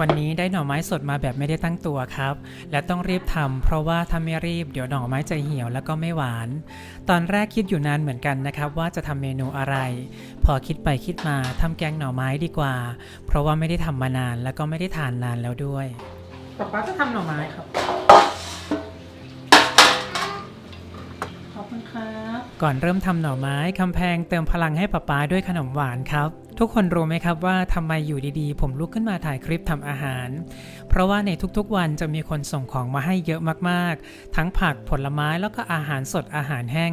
วันนี้ได้หน่อไม้สดมาแบบไม่ได้ตั้งตัวครับ และต้องรีบทำเพราะว่าถ้าไม่รีบเดี๋ยวหน่อไม้จะเหี่ยวแล้วก็ไม่หวาน ตอนแรกคิดอยู่นานเหมือนกันนะครับ ว่าจะทำเมนูอะไร พอคิดไปคิดมาทำแกงหน่อไม้ดีกว่า เพราะว่าไม่ได้ทำมานานแล้วก็ไม่ได้ทานนานแล้วด้วยป๊าป๊าจะทำหน่อไม้ครับขอบคุณครับก่อนเริ่มทำหน่อไม้คำแพงเติมพลังให้ป๊าป๊าด้วยขนมหวานครับ ทุกคนรู้ไหมครับว่าทำไมอยู่ดีๆ ผมลุกขึ้นมาถ่ายคลิปทำอาหาร เพราะว่าในทุกๆวันจะมีคนส่งของมาให้เยอะมากๆ ทั้งผักผลไม้แล้วก็อาหารสดอาหารแห้ง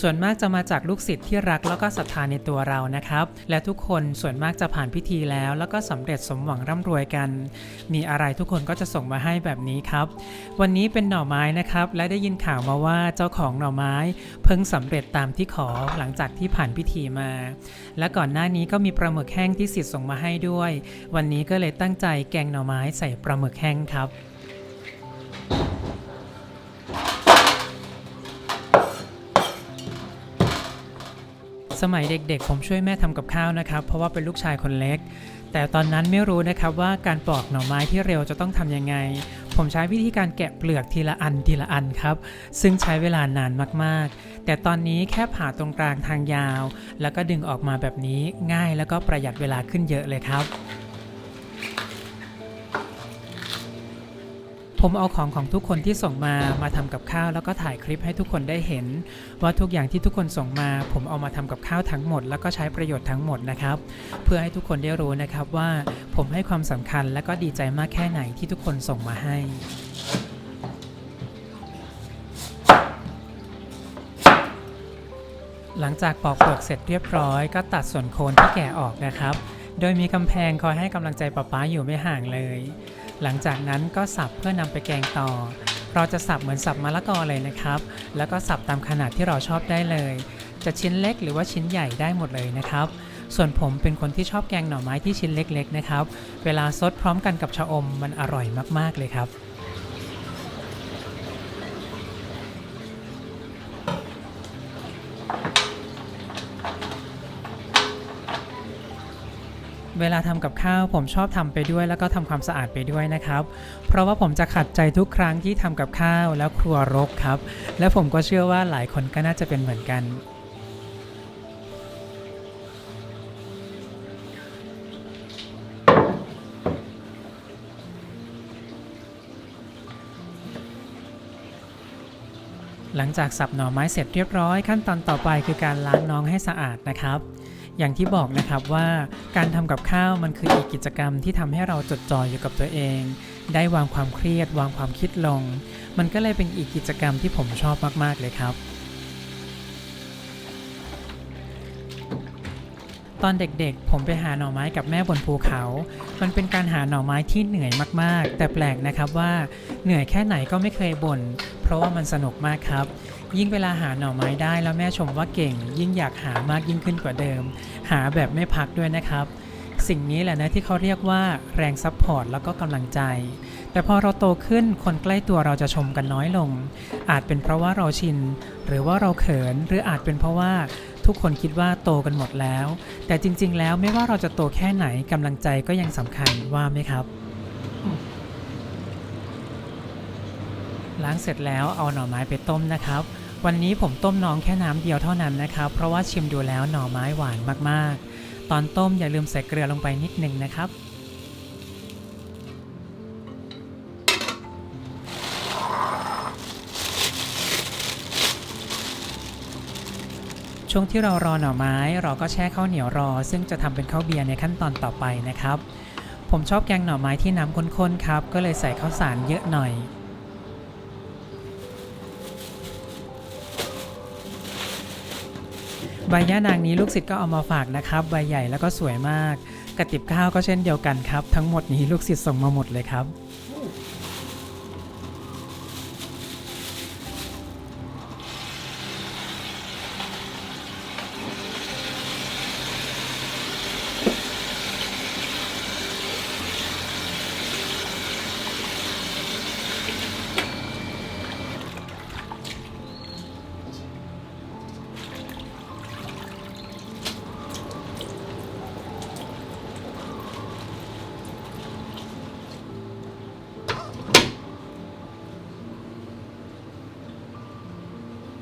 ส่วนมากจะมาจากลูกศิษย์ที่รักแล้วก็ศรัทธาในตัวเรานะครับ และทุกคนส่วนมากจะผ่านพิธีแล้ว แล้วก็สำเร็จสมหวังร่ำรวยกัน มีอะไรทุกคนก็จะส่งมาให้แบบนี้ครับ วันนี้เป็นหน่อไม้นะครับ และได้ยินข่าวมาว่าเจ้าของหน่อไม้ เพิ่งสำเร็จตามที่ขอหลังจากที่ผ่านพิธีมา และก่อนหน้านี้ก็มีปลาหมึกแห้งที่สิทธิ์ส่งมาให้ด้วย วันนี้ก็เลยตั้งใจแกงหน่อไม้ใส่ปลาหมึกแห้งครับสมัยเด็กๆ ผมช่วยแม่ทำกับข้าวนะครับ เพราะว่าเป็นลูกชายคนเล็ก แต่ตอนนั้นไม่รู้นะครับว่าการปอกหน่อไม้ที่เร็วจะต้องทำยังไง ผมใช้วิธีการแกะเปลือกทีละอันทีละอันครับ ซึ่งใช้เวลานานมากๆ แต่ตอนนี้แค่ผ่าตรงกลางทางยาว แล้วก็ดึงออกมาแบบนี้ง่ายแล้วก็ประหยัดเวลาขึ้นเยอะเลยครับ ผมเอาของของทุกคนที่ส่งมามาทำกับข้าวแล้วก็ถ่ายคลิปให้ทุกคนได้เห็น ว่าทุกอย่างที่ทุกคนส่งมา ผมเอามาทำกับข้าวทั้งหมด แล้วก็ใช้ประโยชน์ทั้งหมดนะครับ เพื่อให้ทุกคนได้รู้นะครับว่าผมให้ความสำคัญและก็ดีใจมากแค่ไหนที่ทุกคนส่งมาให้หลังจากปอกเปลือกเสร็จเรียบร้อย ก็ตัดส่วนโคนที่แก่ออกนะครับ โดยมีกำแพงคอยให้กำลังใจป๊าป๊าอยู่ไม่ห่างเลย หลังจากนั้นก็สับเพื่อนำไปแกงต่อ เราจะสับเหมือนสับมะละกอเลยนะครับ แล้วก็สับตามขนาดที่เราชอบได้เลย จะชิ้นเล็กหรือว่าชิ้นใหญ่ได้หมดเลยนะครับ ส่วนผมเป็นคนที่ชอบแกงหน่อไม้ที่ชิ้นเล็กๆนะครับ เวลาซดพร้อมกันกับชะอมมันอร่อยมากๆเลยครับ เวลาทำกับข้าวผมชอบทำไปด้วย แล้วก็ทำความสะอาดไปด้วยนะครับ เพราะว่าผมจะขัดใจทุกครั้งที่ทำกับข้าวแล้วครัวรกครับ และผมก็เชื่อว่าหลายคนก็น่าจะเป็นเหมือนกันหลังจากสับหน่อไม้เสร็จเรียบร้อยขั้นตอนต่อไปคือการล้างน้องให้สะอาดนะครับ อย่างที่บอกนะครับว่าการทำกับข้าวมันคืออีกกิจกรรมที่ทำให้เราจดจ่ออยู่กับตัวเอง ได้วางความเครียด วางความคิดลง มันก็เลยเป็นอีกกิจกรรมที่ผมชอบมาก ๆ เลยครับ ตอนเด็กๆ ผมไปหาหน่อไม้กับแม่บนภูเขา มันเป็นการหาหน่อไม้ที่เหนื่อยมากๆ แต่แปลกนะครับว่าเหนื่อยแค่ไหนก็ไม่เคยบ่น เพราะว่ามันสนุกมากครับ ยิ่งเวลาหาหน่อไม้ได้แล้วแม่ชมว่าเก่ง ยิ่งอยากหามากยิ่งขึ้นกว่าเดิม หาแบบไม่พักด้วยนะครับ สิ่งนี้แหละนะที่เขาเรียกว่าแรงซัพพอร์ตแล้วก็กำลังใจ แต่พอเราโตขึ้นคนใกล้ตัวเราจะชมกันน้อยลง อาจเป็นเพราะว่าเราชิน หรือว่าเราเขินหรืออาจเป็นเพราะว่าทุกคนคิดว่าโตกันหมดแล้ว แต่จริง ๆ แล้วไม่ว่าเราจะโตแค่ไหนกำลังใจก็ยังสำคัญว่าไหมครับ ล้างเสร็จแล้วเอาหน่อไม้ไปต้มนะครับ วันนี้ผมต้มน้องแค่น้ำเดียวเท่านั้นนะครับ เพราะว่าชิมดูแล้วหน่อไม้หวานมากๆ ตอนต้มอย่าลืมใส่เกลือลงไปนิดนึงนะครับช่วงที่เรารอหน่อไม้เราก็แช่ข้าวเหนียวรอ ซึ่งจะทำเป็นข้าวเบียร์ในขั้นตอนต่อไปนะครับ ผมชอบแกงหน่อไม้ที่น้ำข้นๆครับ ก็เลยใส่ข้าวสารเยอะหน่อย ใบย่านางนี้ลูกศิษย์ก็เอามาฝากนะครับใบใหญ่แล้วก็สวยมาก กระติบข้าวก็เช่นเดียวกันครับ ทั้งหมดนี้ลูกศิษย์ส่งมาหมดเลยครับ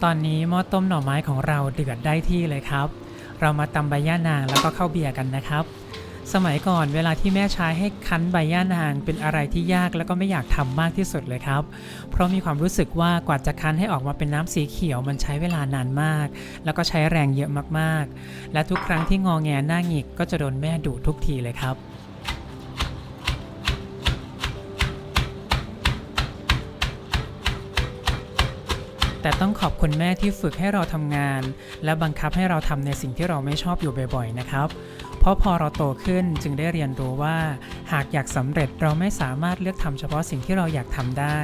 ตอนนี้หม้อต้มหน่อไม้ของเราเดือดได้ที่เลยครับ เรามาตำใบย่านางแล้วก็เข้าเบียร์กันนะครับ สมัยก่อนเวลาที่แม่ใช้ให้คั้นใบย่านางเป็นอะไรที่ยากแล้วก็ไม่อยากทำมากที่สุดเลยครับ เพราะมีความรู้สึกว่ากว่าจะคั้นให้ออกมาเป็นน้ำสีเขียวมันใช้เวลานานมาก แล้วก็ใช้แรงเยอะมากๆ และทุกครั้งที่งอแงหน้าหงิกก็จะโดนแม่ดุทุกทีเลยครับ แต่ต้องขอบคุณแม่ที่ฝึกให้เราทำงาน และบังคับให้เราทำในสิ่งที่เราไม่ชอบอยู่บ่อยๆนะครับ เพราะพอเราโตขึ้นจึงได้เรียนรู้ว่า หากอยากสำเร็จเราไม่สามารถเลือกทำเฉพาะสิ่งที่เราอยากทำได้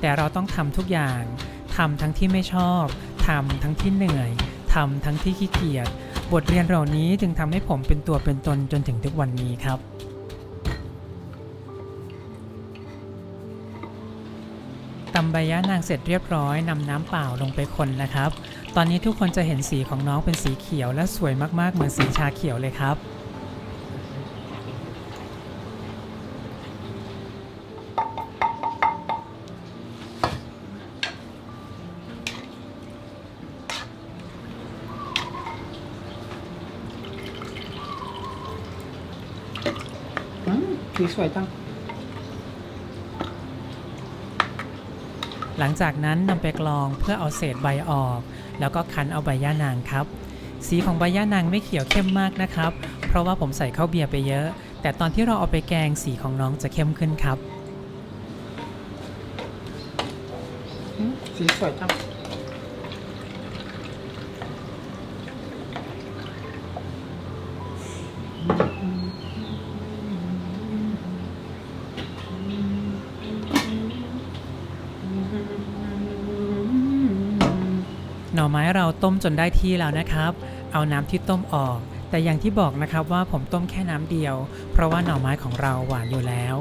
แต่เราต้องทำทุกอย่างทำทั้งที่ไม่ชอบทำทั้งที่เหนื่อยทำทั้งที่ขี้เกียจบทเรียนเหล่านี้จึงทำให้ผมเป็นตัวเป็นตนจนถึงทุกวันนี้ครับ ตำใบยะนางเสร็จเรียบร้อยนำน้ำเปล่าลงไปคนนะครับ ตอนนี้ทุกคนจะเห็นสีของน้องเป็นสีเขียวและสวยมากๆ เหมือนสีชาเขียวเลยครับ อืมสีสวยจัง หลังจากนั้นนำไปกรองเพื่อเอาเศษใบออก แล้วก็คั้นเอาใบย่านางครับ สีของใบย่านางไม่เขียวเข้มมากนะครับ เพราะว่าผมใส่ข้าวเบียร์ไปเยอะ แต่ตอนที่เราเอาไปแกงสีของน้องจะเข้มขึ้นครับ สีสวยจัง น่อไม้เราต้มจนได้ที่แล้วนะครับ เอาน้ำที่ต้มออก แต่อย่างที่บอกนะครับว่าผมต้มแค่น้ำเดียว เพราะว่าหน่อไม้ของเราหวานอยู่แล้ว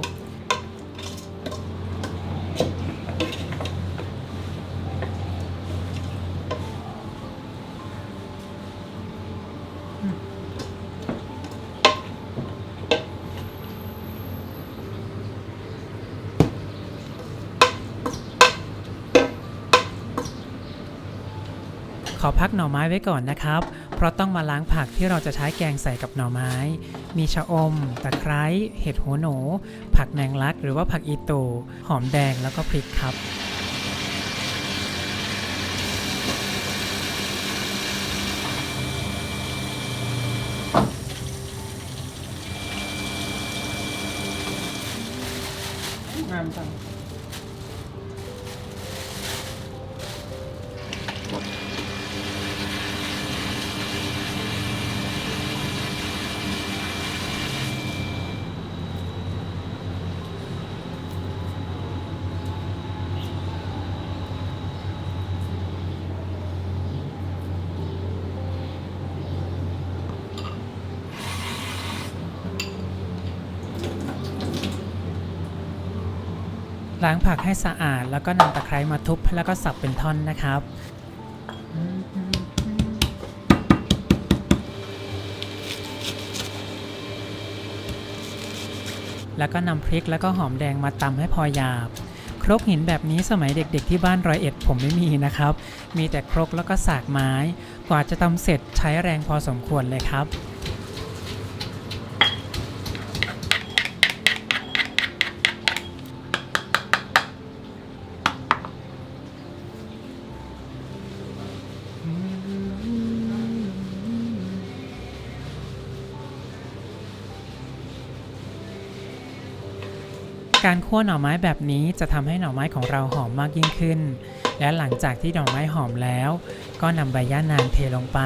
พักหน่อไม้ไว้ก่อนนะครับ เพราะต้องมาล้างผักที่เราจะใช้แกงใส่กับหน่อไม้ มีชะอม ตะไคร้ เห็ดหัวหนู ผักแมงลัก หรือว่าผักอีตู หอมแดงแล้วก็พริกครับ ล้างผักให้สะอาด แล้วก็นำตะไคร้มาทุบแล้วก็สับเป็นท่อนนะครับแล้วก็นำพริกแล้วก็หอมแดงมาตำให้พอหยาบ ครกหินแบบนี้สมัยเด็กๆที่บ้านร้อยเอ็ดผมไม่มีนะครับ มีแต่ครกแล้วก็สากไม้ กว่าจะทำเสร็จใช้แรงพอสมควรเลยครับ การคั่วหน่อไม้แบบนี้จะทำให้หน่อไม้ของเราหอมมากยิ่งขึ้น และหลังจากที่หน่อไม้หอมแล้ว ก็นำใบย่านางเทลงไป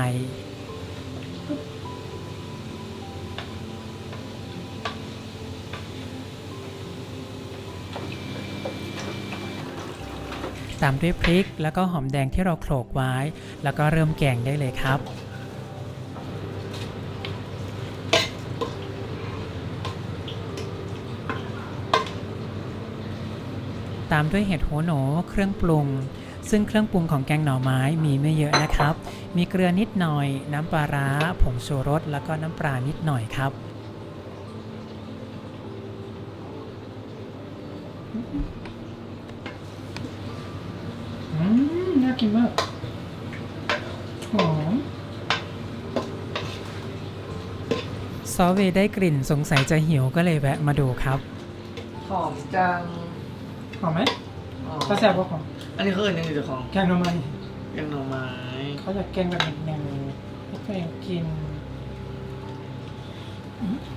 ตามด้วยพริกแล้วก็หอมแดงที่เราโขลกไว้ แล้วก็เริ่มแกงได้เลยครับ ตามด้วยเห็ดโหโหนเครื่องปรุง ซึ่งเครื่องปรุงของแกงหน่อไม้มีไม่เยอะนะครับ มีเกลือนิดหน่อย น้ำปลาร้า ผงชูรส แล้วก็น้ำปลานิดหน่อยครับอืมน่ากินมากหอมซอเวได้กลิ่นสงสัยจะหิวก็เลยแวะมาดูครับ หอมจัง หอมไหมอ๋อก็แซ่บกว่าของอันนี้เขาเอ่ยยังไงเจ้าของแกงหน่อไม้แกงหน่อไม้เขาอยากแกงแบบหนึ่งๆให้ตัวเองกิน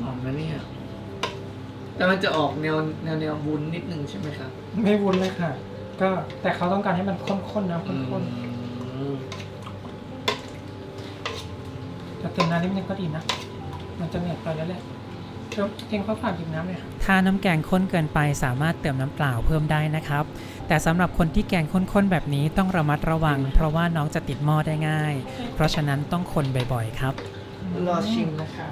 หอมนะเนี่ยแต่มันจะออกแนวแนวแนววุ้นนิดนึงใช่ไหมครับไม่วุ้นเลยค่ะ ก็แต่เขาต้องการให้มันข้นๆนะข้นอืมๆแต่เติมน้ำนิดนึงก็ดีนะ มันจะเหนื่อยไปแล้วแหละ เดี๋ยวเองเขาฝากหยิบน้ำเลยค่ะถ้าน้ำแกงข้นเกินไปสามารถเติมน้ำเปล่าเพิ่มได้นะครับ แต่สำหรับคนที่แกงข้นๆแบบนี้ต้องระมัดระวัง เพราะว่าน้องจะติดหม้อได้ง่าย เพราะฉะนั้นต้องคนบ่อยๆครับ รอชิมนะคะ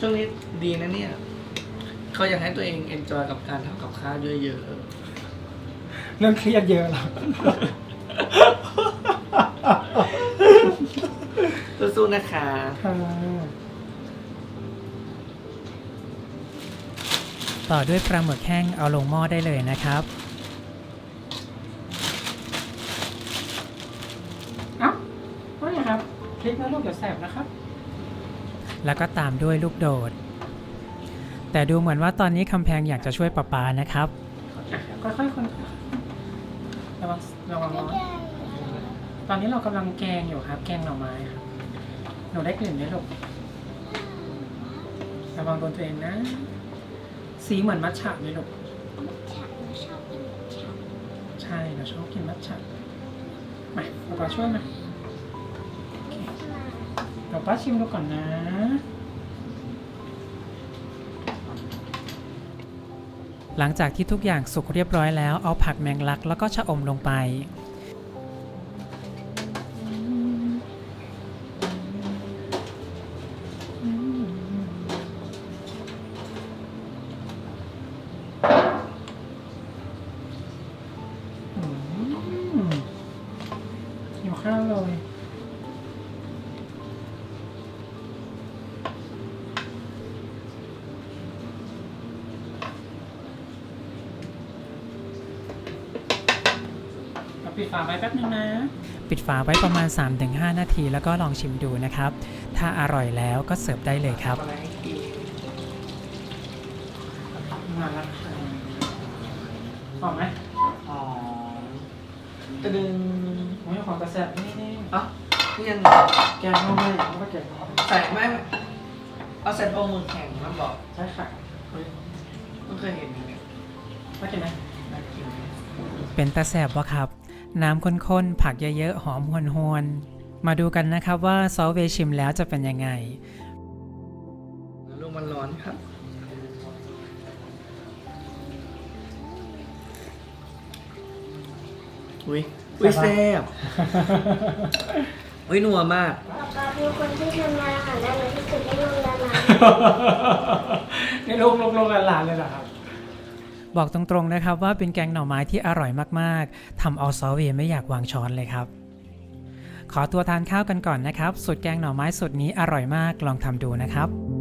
ช่วงนี้ดีนะเนี่ย เขาอยากให้ตัวเองเอนจอยกับการทำกับข้าวเยอะเรื่องเครียดเยอะหรอๆสู้ๆนะคะ ค่ะ ต่อด้วยปลาหมึกแห้งเอาลงหม้อได้เลยนะครับ เอ้าว่าไงครับพริกนะลูกเดี๋ยวแสบนะครับ แล้วก็ตามด้วยลูกโดด แต่ดูเหมือนว่าตอนนี้คำแพงอยากจะช่วยป้าปานะครับอะค่อยๆคนระวังระวังร้อนตอนนี้เรากำลังแกงอยู่ครับ แกงหน่อไม้ครับหนูได้กลิ่นไหมลูกระวังโดนตัวเองนะ สีเหมือนมัทฉะเลยลูกใช่เราชอบกินมัทฉะมาเราป้าช่วยมาโอเคเดี๋ยวป้าชิมดูก่อนนะหลังจากที่ทุกอย่างสุกเรียบร้อยแล้วเอาผักแมงลักแล้วก็ชะอมลงไป ปิดฝาไว้แป๊บนึงนะ ปิดฝาไว้ประมาณ 3-5 นาที แล้วก็ลองชิมดูนะครับ ถ้าอร่อยแล้วก็เสิร์ฟได้เลยครับอะไรให้กินมาแล้วค่ะหอมไหมหอมกระดึงโอ้ยของกระแสบนี่นี่เอะนี่ยังแกงเข้าไม่เขาก็แกงเข้าใส่ไม่เอาใส่โปรมือแข็งมันบอกใช่ค่ะเฮ้ยเพิ่งเคยเห็นเนี่ยไม่กินไหมน่ากินเป็นตาแสบวะครับ น้ำข้นๆ ผักเยอะๆ หอมหวนๆ มาดูกันนะครับว่าซอสเวย์ชิมแล้วจะเป็นยังไงลูกมันร้อนครับ อุ้ยอุ้ยแซ่บอุ้ยนัวมากป๊าป๊าเป็นคนที่ทำงานอาหารได้ไหมที่สุดให้ลงดารานี่ลงลงลงหลานๆเลยเหรอครับ บอกตรงๆนะครับว่าเป็นแกงหน่อไม้ที่อร่อยมากๆทำเอาซอสเวย์ไม่อยากวางช้อนเลยครับ ขอตัวทานข้าวกันก่อนนะครับสูตรแกงหน่อไม้สูตรนี้อร่อยมากลองทำดูนะครับ